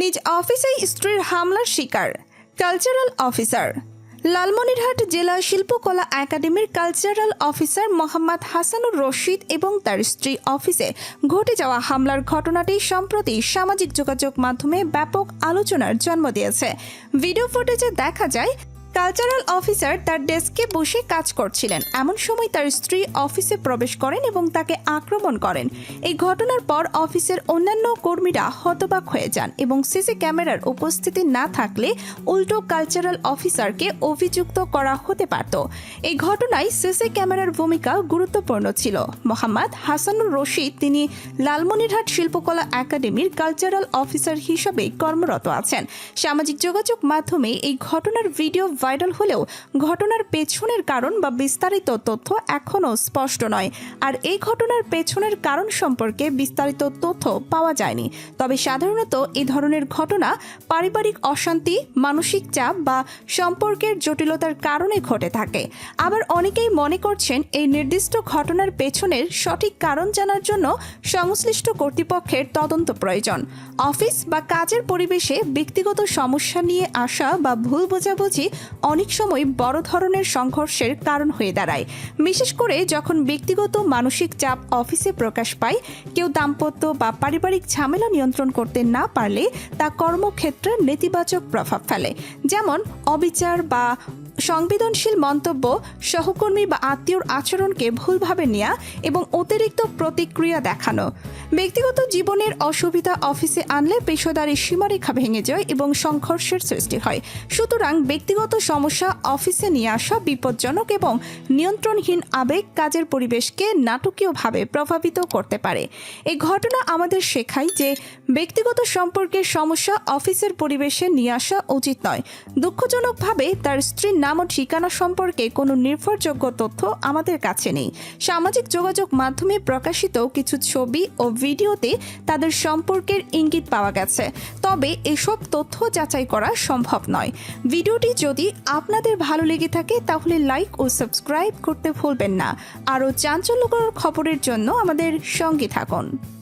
নিজ অফিসেই স্ত্রীর হামলার শিকার কালচারাল অফিসার লালমনিরহাট জেলা শিল্পকলা একাডেমির কালচারাল অফিসার মোহাম্মদ হাসানুর রশিদ এবং তার স্ত্রী অফিসে ঘটে যাওয়া হামলার ঘটনাটি সম্প্রতি সামাজিক যোগাযোগ মাধ্যমে ব্যাপক আলোচনার জন্ম দিয়েছে। ভিডিও ফুটেজে দেখা যায় কালচারাল অফিসার তার ডেস্কে বসে কাজ করছিলেন। এমন সময় তার স্ত্রী অফিসে প্রবেশ করেন এবং তাকে আক্রমণ করেন। এই ঘটনার পর অফিসের অন্যান্য কর্মীরা হতবাক হয়ে যান এবং সিসি ক্যামেরার উপস্থিতি না থাকলে উল্টো কালচারাল অফিসারকে অভিযুক্ত করা হতে পারত। এই ঘটনায় সিসি ক্যামেরার ভূমিকা গুরুত্বপূর্ণ ছিল। মোহাম্মদ হাসানুর রশিদ, তিনি লালমনিরহাট শিল্পকলা একাডেমির কালচারাল অফিসার হিসেবে কর্মরত আছেন। সামাজিক যোগাযোগ মাধ্যমে এই ঘটনার ভিডিও ভাইরাল হলেও ঘটনার পেছনের কারণ বা বিস্তারিত তথ্য এখনও স্পষ্ট নয়। আর এই ঘটনার পেছনের কারণ সম্পর্কে বিস্তারিত তথ্য পাওয়া যায়নি। তবে সাধারণত এই ধরনের ঘটনা পারিবারিক অশান্তি, মানসিক চাপ বা সম্পর্কের জটিলতার কারণে ঘটে থাকে। আবার অনেকেই মনে করছেন এই নির্দিষ্ট ঘটনার পেছনের সঠিক কারণ জানার জন্য সংশ্লিষ্ট কর্তৃপক্ষের তদন্ত প্রয়োজন। অফিস বা কাজের পরিবেশে ব্যক্তিগত সমস্যা নিয়ে আসা বা ভুল বোঝাবুঝি অনেক সময় বড় ধরনের সংঘর্ষের কারণ হয়ে দাঁড়ায়। বিশেষ করে যখন ব্যক্তিগত মানসিক চাপ অফিসে প্রকাশ পায়, কেউ দাম্পত্য বা পারিবারিক ঝামেলা নিয়ন্ত্রণ করতে না পারলে তা কর্মক্ষেত্রে নেতিবাচক প্রভাব ফেলে। যেমন অবিচার বা সংবেদনশীল মন্তব্য, সহকর্মী বা আত্মীয়র আচরণকে ভুলভাবে নেওয়া এবং অতিরিক্ত প্রতিক্রিয়া দেখানো। ব্যক্তিগত জীবনের অসুবিধা অফিসে আনলে পেশাদারি সীমারেখা ভেঙে যায় এবং সংঘর্ষের সৃষ্টি হয়। সুতরাং ব্যক্তিগত সমস্যা অফিসে নিয়ে আসা বিপজ্জনক এবং নিয়ন্ত্রণহীন আবেগ কাজের পরিবেশকে নাটকীয়ভাবে প্রভাবিত করতে পারে। এই ঘটনা আমাদের শেখায় যে ব্যক্তিগত সম্পর্কের সমস্যা অফিসের পরিবেশে নিয়ে আসা উচিত নয়। দুঃখজনকভাবে তার স্ত্রীর নাম ও ঠিকানা সম্পর্কে কোনো নির্ভরযোগ্য তথ্য আমাদের কাছে নেই। সামাজিক যোগাযোগ মাধ্যমে প্রকাশিত কিছু ছবি ও ভিডিওতে তাদের সম্পর্কের ইঙ্গিত পাওয়া গেছে। তবে এসব তথ্য যাচাই করা সম্ভব নয়। ভিডিওটি যদি আপনাদের ভালো লেগে থাকে, তাহলে লাইক ও সাবস্ক্রাইব করতে ভুলবেন না। আরও চাঞ্চল্যকর খবরের জন্য আমাদের সঙ্গে থাকুন।